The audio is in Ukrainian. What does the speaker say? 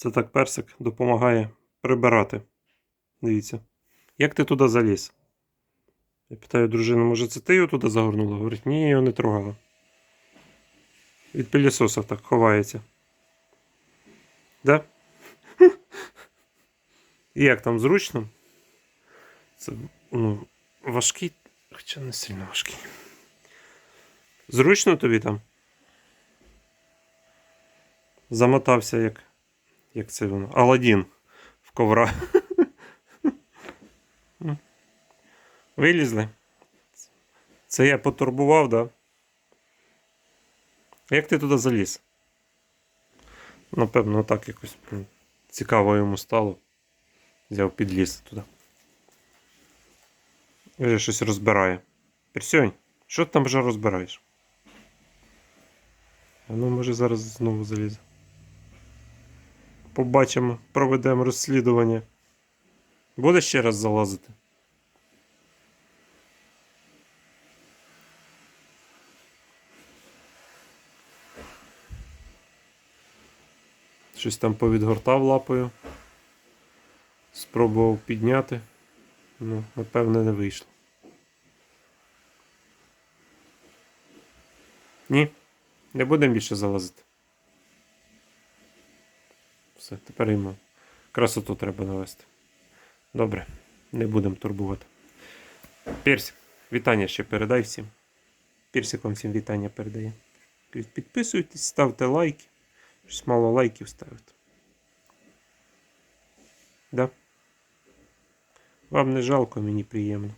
Це так персик допомагає прибирати. Дивіться. Як ти туди заліз? Я питаю дружину, може це ти його туди загорнула? Говорить, ні, його не трогала. Від пилісоса так ховається. Да? І як там зручно? Це ну, важкий, хоча не сильно важкий. Зручно тобі там? Замотався як. Як це воно? Аладдін в ковра. Вилізли. Це я потурбував, да? Як ти туди заліз? Напевно, так якось цікаво йому стало. Взяв підліз туди. Вже щось розбирає. Персьонь, що ти там вже розбираєш? Ну, може, зараз знову залізе. Побачимо, проведемо розслідування. Буде ще раз залазити? Щось там повідгортав лапою. Спробував підняти. Ну, напевне, не вийшло. Ні, не будемо більше залазити. Все, тепер йому красоту треба навести. Добре, не будемо турбувати. Персик, вітання ще передай всім. Персик вам всім вітання передає. Підписуйтесь, ставте лайки. Щось мало лайків ставити. Да? Вам не жалко, мені приємно.